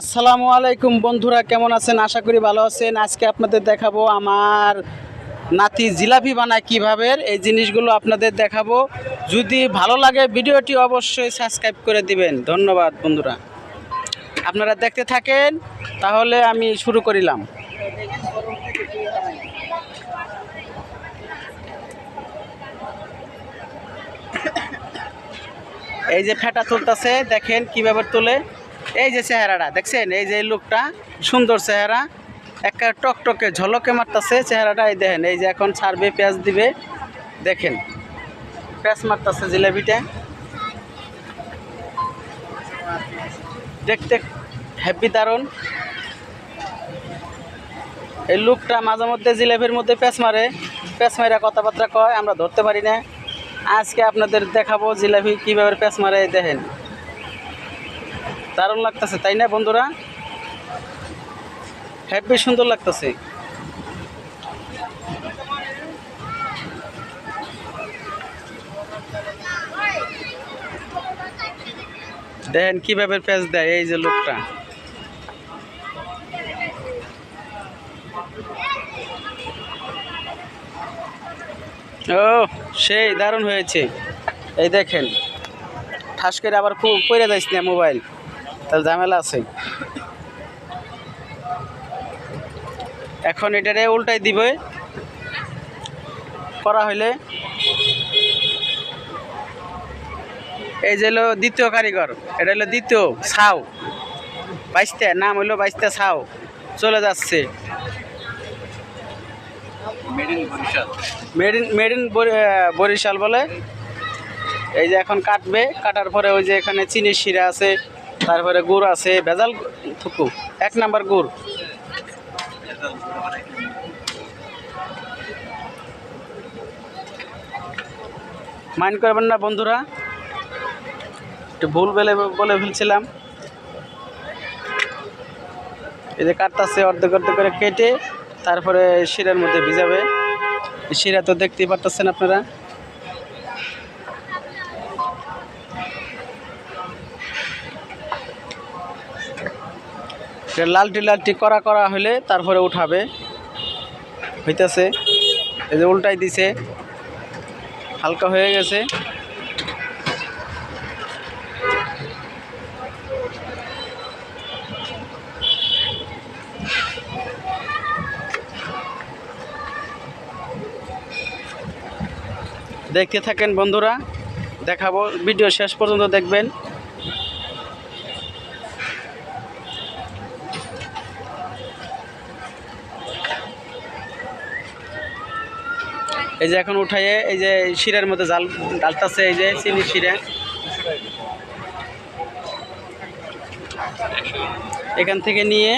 আসসালামু আলাইকুম বন্ধুরা, কেমন আছেন? আশা করি ভালো আছেন। আজকে আপনাদের দেখাবো আমার নাতি জিলাপি বানায় কীভাবে, এই জিনিসগুলো আপনাদের দেখাবো। যদি ভালো লাগে ভিডিওটি অবশ্যই সাবস্ক্রাইব করে দিবেন। ধন্যবাদ বন্ধুরা। আপনারা দেখতে থাকেন, তাহলে আমি শুরু করিলাম। এই যে ফেটা তুলতেছে, দেখেন কীভাবে তোলে। এই যে চেহারাটা, দেখছেন? এই যে লোকটা, সুন্দর চেহারা, একটা টকটকে ঝলকে মারতেছে চেহারাটা, এই দেখেন, এই যে এখন ছাড়বে, পেঁয়াজ দিবে, দেখেন, পেঁয়াজ মারতেছে জিলাপিটা। দেখতে হ্যাপি দারুণ। এই লোকটা মাঝে মধ্যে জিলাপির মধ্যে পেঁচ মারে পেঁচ মারা কথাবার্তা কয়, আমরা ধরতে পারি না। আজকে আপনাদের দেখাবো জিলাপি কীভাবে পেঁচ মারে দেখেন। দারুণ লাগতেছে, তাই না বন্ধুরা? হ্যাপি সুন্দর লাগতেছে। দেখেন কীভাবে পেঁচ দেয়, এই যে লোকটা। ও, সেই দারুণ হয়েছে। এই দেখেন, ঠাস করে আবার খুব পড়ে যাইস না মোবাইল। তাহলে ঝামেলা আছে। এখন এটারে উল্টাই দিবে। করা হইলে। এই যে হলো দ্বিতীয় কারিগর এটা হলো দ্বিতীয় সাউ। বাইশটা নাম হইল বাইশটা ছাও চলে যাচ্ছে। Made in made in Barishal বলে। এই যে এখন কাটবে কাটার পরে ওই যে এখানে চিনির শিরা আছে। তারপরে গুড় আছে, ভেজাল থুকু। এক নাম্বার গুড়। মাইন্ড করবেন না বন্ধুরা। একটু ভুল বলে বলে ফেলছিলাম এই যে কাটতাছে অর্ধেক অর্ধেক করে কেটে, তারপরে শিরার মধ্যে ভিজাবে। শিরা তো দেখতেই পারতেছেন আপনারা। এটা লালটি লালটি করা করা হলে তারপরে উঠাবে। হইতেছে। এই যে উল্টাই দিছে। হালকা হয়ে গেছে। দেখতে থাকেন বন্ধুরা। দেখাবো। ভিডিও শেষ পর্যন্ত দেখবেন। এই যে এখন উঠাইয়ে এই যে শিরার মধ্যে জাল ডালতাছে, এই যে চিনি শিরা। এখান থেকে নিয়ে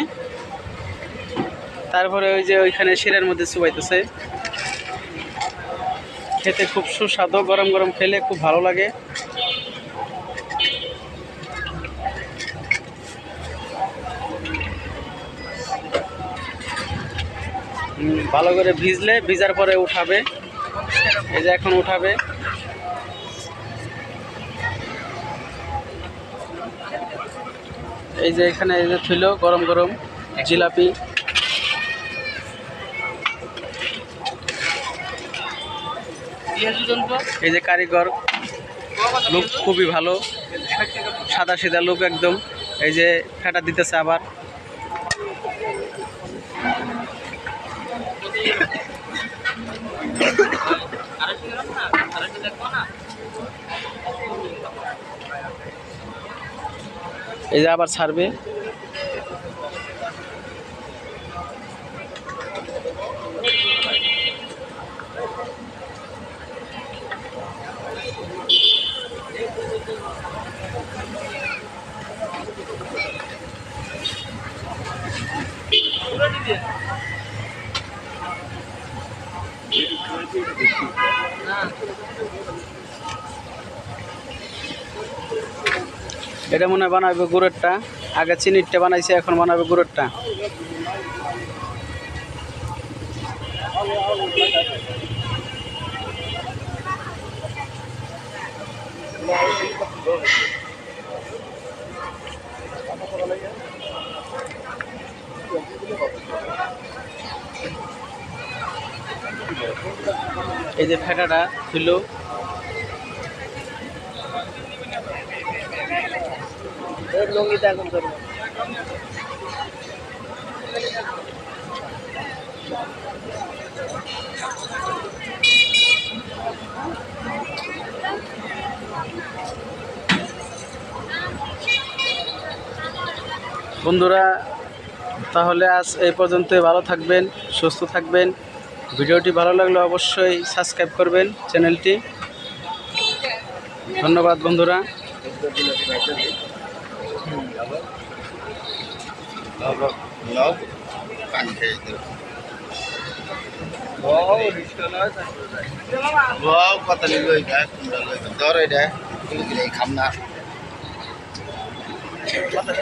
তারপরে ওই যে ওইখানে শিরার মধ্যে চুবাইতেছে। খেতে খুব সুস্বাদু, গরম গরম খেলে খুব ভালো লাগে। ভালো করে ভিজলে, ভিজার পরে উঠাবে। এই যে এখন উঠাবে। এই যে এখানে এই যে ছিল গরম গরম জিলাপি। এই যে কারিগর, লুক খুবই ভালো। সাদা সিধা লুক একদম। এই যে ফেটা দিতেছে আবার। এই যে আবার ছাড়বে। এটা মনে হয় বানাবে গুড়েরটা। আগে চিনিরটা বানাইছে এখন বানাবে গুড়েরটা। এই যে ফেটাটা ছিল। লঙ্গিটা এখন করব বন্ধুরা তাহলে আজ এই পর্যন্ত ভালো থাকবেন সুস্থ থাকবেন। ভিডিওটি ভালো লাগলে অবশ্যই সাবস্ক্রাইব করবেন চ্যানেলটি ধন্যবাদ বন্ধুরা নিল এটা খাম না কথা